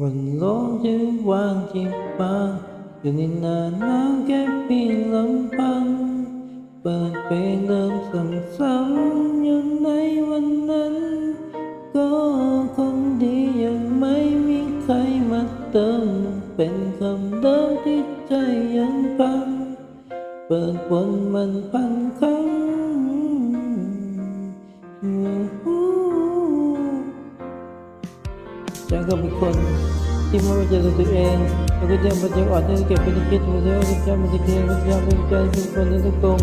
วันโลกที่ว่างที่ฟ้าอยู่ในหน้าหนาวแค่เพียงลำพัง เปิดเพลงเดิมซ้ำๆอยู่ในวันนั้น ก็คงดียังไม่มีใครมาเติม เป็นคำเดิมที่ใจยังฟัง เปิดวนมันพันครั้ง ฉันก็เป็นคนที่ไม่ว่าจะตัวตัวเองแล้วก็จะมาจะอ่อนที่จะเก็บไปที่คิดหัวเดียวก็จะมาจะเคียงก็จะเป็นใจเป็นคนในทุกตรง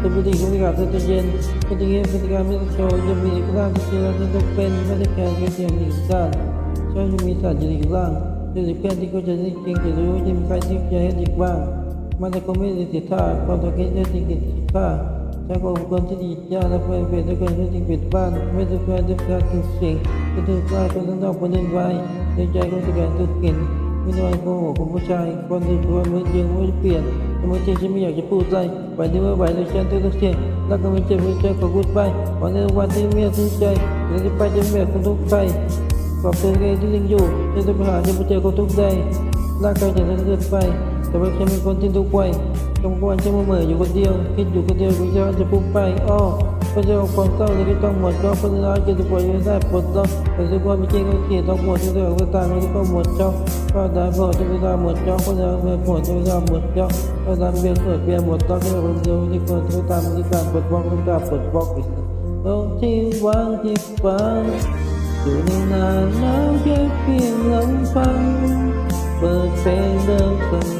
ตัวปฏิกิริยาตัวตัวเย็นปฏิกิริยาปฏิกิริยาไม่ต้องโชว์จะมีอีกร่างที่เชื่อที่ต้องเป็นไม่ได้แค่แค่เพียงอีกด้านชอบจะมีสัตว์อยู่อีกร่างจะมีเพื่อนที่เขาจะได้จริงจะรู้จะมีใครที่จะให้อีกบ้างมันจะคงไม่ได้เสียท่าความตัวคิดจะจริงกิจค่าาฉันก็เป็นคนที่ดียากและเพื่อนเป็นทุกคนที่จริงปิดบ้าน ไม่ทุกคนทุกการทุกสิ่งที่ถูกกลายคนทั้งนอกคนเล่นไว้ในใจของทุกการทุกกลิ่นไม่น้อยโกหกของผู้ชายคนที่ตัวมือยิงไม่เปลี่ยนแต่เมื่อจริงฉันไม่อยากจะพูดใจไปที่ว่าไหวในฉันทุกทุกเสียงแล้วก็ไม่เจ็บไม่ใจขอพูดไปวันในวันที่เมียทุกใจและจะไปจะแม่คนทุกใครขอบคุณที่ยังอยู่จะต้องไปหาจะไปเจอคนทุกใจร่างกายจะเกินไปแต่ว่าฉันเป็นคนที่ทุกวัย กลางวันฉันมาเหม่ออยู่คนเดียว คิดอยู่คนเดียววิจาจะพุ่งไปอ้อพระเจ้าความเศร้าเลยที่ต้องหมดก็พระราจะจะปล่อยไม่ได้ปลดล็อกแต่ทุกคนไม่จริงก็เกลียดต้องหมดทุกเรื่องก็ตายไม่ได้ก็หมดจ็อกก็ได้พอจะเวลาหมดจ็อกก็ได้เมื่อหมดจะเวลาหมดจ็อกก็ได้เบียนเปิดเบียนหมดต้อนที่เราเดียวที่คนที่ตามที่การปลดบล็อกต้องการปลดบล็อกอีกโลกที่ว่างที่ฟ้าอยู่ในนานแล้วแค่เพียงลำพังเปิดเพลงเดิมซ้ำ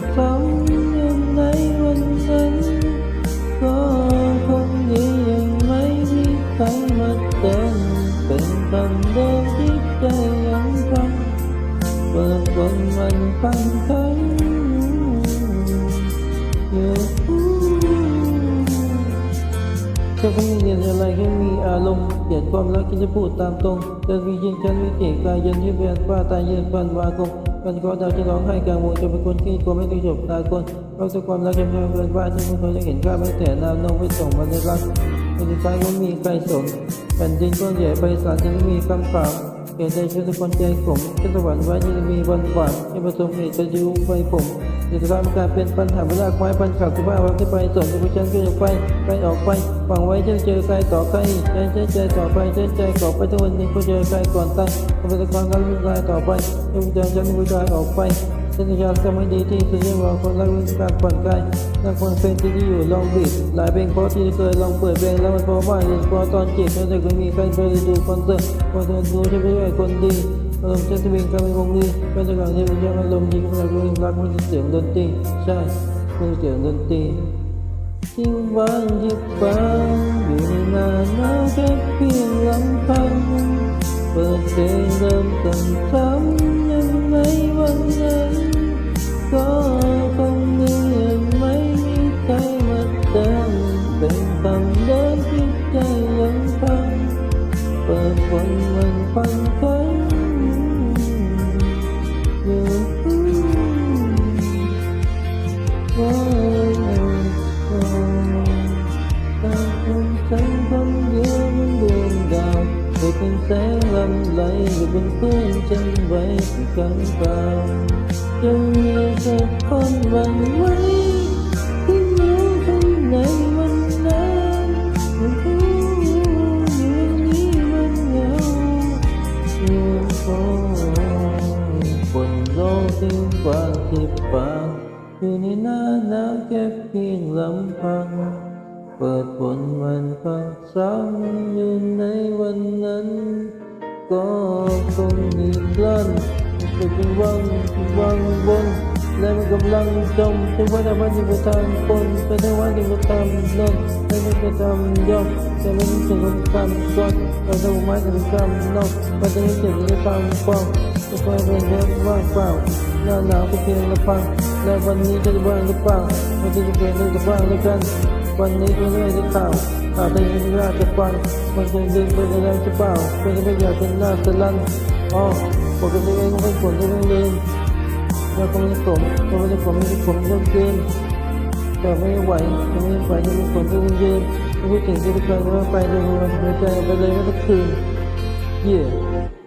ฉันก็ไม่เรียนอะไรแค่มีอารมณ์เกลียดความรักกินจะพูดตามตรงแต่วิจิตฉันวิเกตกายยันที่เวียนป้าตายเย็นปันวาคมกันก็ดาวจะร้องไห้กลางวงจะเป็นคนที่กลัวไม่ต้องจบตายคนเราจะความรักจะแพ้เกินว่าที่ไม่เคยจะเห็นข้าไม่แต่นำน้องไปส่งมาในรักในใจก็มีใครสนแผ่นดินก้อนใหญ่ไปสารจะไม่มีคำฝาก เกิดใจฉันจะคนใจผมฉันสวรรค์ไว้จะมีวันหวานให้ประสบเหตุจะยุ่งไปผมจะทำการณ์การเป็นปัญหาเวลาควายปัญขาดที่บ้าวันที่ไปส่งที่ฉันก็จะไปไปออกไปฝังไว้จะเจอใครต่อใครใจใจใจต่อไปใจใจก่อไปทุกวันนี้ก็เจอใครก่อนตายก็เป็นความรักไม่ตายต่อไปยังจะฉันไม่ตายออกไปฉันทางจะทำให้ดีที่สุดยังรอคนรักวิชารผ่อนคลาย นักคนเป็นที่ที่อยู่ลองบีดหลายเพลงเพราะที่เคยลองเปิดเพลงแล้วมันเพราะว่าเรียนพอตอนจีบแล้วแต่ก็มีใครเคยดูคอนเสิร์ตพอเธอดูฉันไม่ใช่คนดีอารมณ์ฉันจะเป็นกำลังวงดีเป็นจังหวะที่เป็นยังอารมณ์ดีของเราเรื่องรักมันจะเสียงดนตรีใช่มันเสียงดนตรีที่ว่างยิบฟังอยู่ในหน้าหนาวแค่เพียงลำพังเปิดเพลงเดิมซ้ำๆ เดียวมันดวงดาวไม่เป็นแสงลำไหลอยู่บนพื้นฉันไว้กันเปล่าจะมีสักคนหวังไว้ที่ โลกที่กวางที่ปางอยู่ในหน้าหนาวแค่เพียงลำพัง เปิดบนมันฟังซ้ำอยู่ในวันนั้น ก็คงมีกลั้นจะเป็นวังวังวน และมันกำลังจมถึงว่าแต่มันจะไปทำคนแต่ถ้าว่าจะไปทำนนแต่ไม่ไปทำย่อมแต่ไม่ถึงคนทำก่อนแต่ถ้าผมไม่ถึงทำนอกมันจะไม่ถึงจะทำป้องจะคอยเป็นเรื่องว่างเปล่าหน้าหนาวก็เพียงละพังและวันนี้จะว่างหรือเปล่ามันจะเป็นเรื่องจะว่างหรือกัน วันนี้ก็ไม่ได้ข่าวข่าวแต่ยังราจะฟังมันจะดึงไปในแรงจะเปล่าเป็นไม่อยากเป็นหน้าสลันอ๋อปกติเองไม่ผลก็ไม่เรียน แล้วก็ไม่ได้ผมก็ไม่ได้ผมไม่ได้ผมเลิกเกินแต่ไม่ไหวไม่ไหวจะมีผลก็ไม่ยืนไม่ถึงที่จะเคยว่าไปเลยมันใจไปเลยไม่ต้องคืนเย่